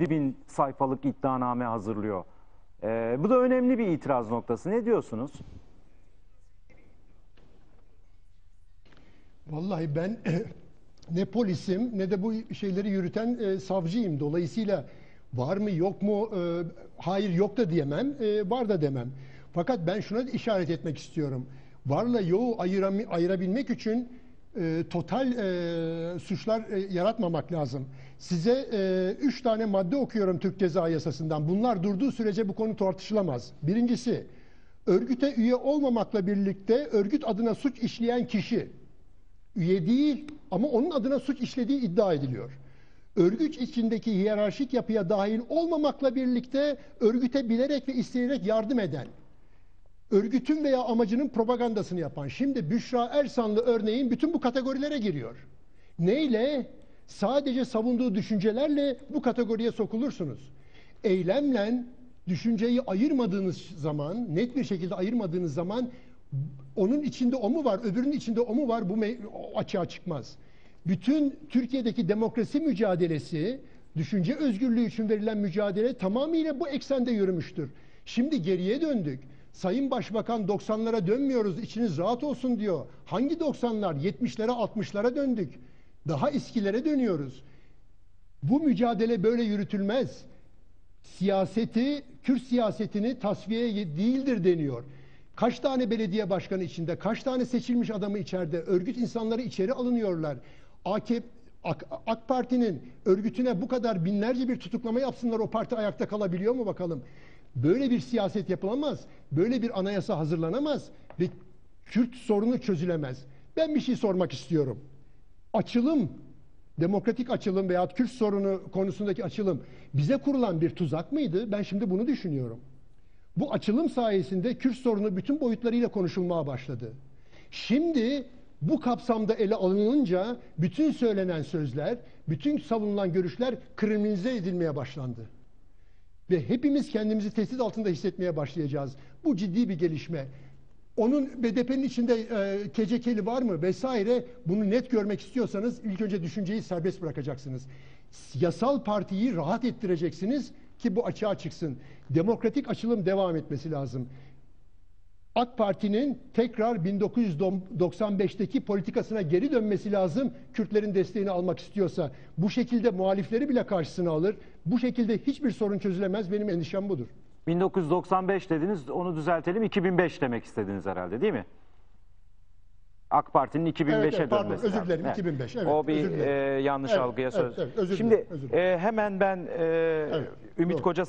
bin sayfalık iddianame hazırlıyor. Ee, bu da önemli bir itiraz noktası. Ne diyorsunuz? Vallahi ben ne polisim ne de bu şeyleri yürüten e, savcıyım. Dolayısıyla var mı yok mu e, hayır yok da diyemem, e, var da demem. Fakat ben şuna işaret etmek istiyorum. Varla yoğu ayıram- ayırabilmek için e, total e, suçlar e, yaratmamak lazım. Size e, üç tane madde okuyorum Türk Ceza Yasası'ndan. Bunlar durduğu sürece bu konu tartışılamaz. Birincisi, örgüte üye olmamakla birlikte örgüt adına suç işleyen kişi üye değil ama onun adına suç işlediği iddia ediliyor. Örgüt içindeki hiyerarşik yapıya dahil olmamakla birlikte örgüte bilerek ve isteyerek yardım eden, örgütün veya amacının propagandasını yapan. Şimdi Büşra Ersanlı örneğin bütün bu kategorilere giriyor. Neyle? Sadece savunduğu düşüncelerle bu kategoriye sokulursunuz. Eylemle düşünceyi ayırmadığınız zaman, net bir şekilde ayırmadığınız zaman onun içinde o mu var, öbürünün içinde o mu var bu açığa çıkmaz. Bütün Türkiye'deki demokrasi mücadelesi, düşünce özgürlüğü için verilen mücadele tamamıyla bu eksende yürümüştür. Şimdi geriye döndük. Sayın Başbakan 90'lara dönmüyoruz, içiniz rahat olsun diyor. Hangi 90'lar? 70'lere, 60'lara döndük. Daha eskilere dönüyoruz. Bu mücadele böyle yürütülmez. Siyaseti, Kürt siyasetini tasfiye değildir deniyor. Kaç tane belediye başkanı içinde, kaç tane seçilmiş adamı içeride, örgüt insanları içeri alınıyorlar. AKP, AK, AK Parti'nin örgütüne bu kadar binlerce bir tutuklama yapsınlar o parti ayakta kalabiliyor mu bakalım? Böyle bir siyaset yapılamaz. Böyle bir anayasa hazırlanamaz ve Kürt sorunu çözülemez. Ben bir şey sormak istiyorum. Açılım, demokratik açılım veya Kürt sorunu konusundaki açılım bize kurulan bir tuzak mıydı? Ben şimdi bunu düşünüyorum. Bu açılım sayesinde Kürt sorunu bütün boyutlarıyla konuşulmaya başladı. Şimdi bu kapsamda ele alınınca bütün söylenen sözler, bütün savunulan görüşler kriminalize edilmeye başlandı. Ve hepimiz kendimizi tehdit altında hissetmeye başlayacağız. Bu ciddi bir gelişme. Onun BDP'nin içinde e, kecekeli var mı vesaire bunu net görmek istiyorsanız ilk önce düşünceyi serbest bırakacaksınız. Yasal partiyi rahat ettireceksiniz ki bu açığa çıksın. Demokratik açılım devam etmesi lazım. AK Parti'nin tekrar 1995'teki politikasına geri dönmesi lazım. Kürtlerin desteğini almak istiyorsa bu şekilde muhalifleri bile karşısına alır. Bu şekilde hiçbir sorun çözülemez. Benim endişem budur. 1995 dediniz, onu düzeltelim. 2005 demek istediniz herhalde değil mi? AK Parti'nin 2005'e Evet, evet, pardon, dönmesi özür dilerim, 2005, evet, o bir e, yanlış Evet, algıya evet, söz. evet, özür Şimdi özür e, hemen ben e, Ümit doğru. Koca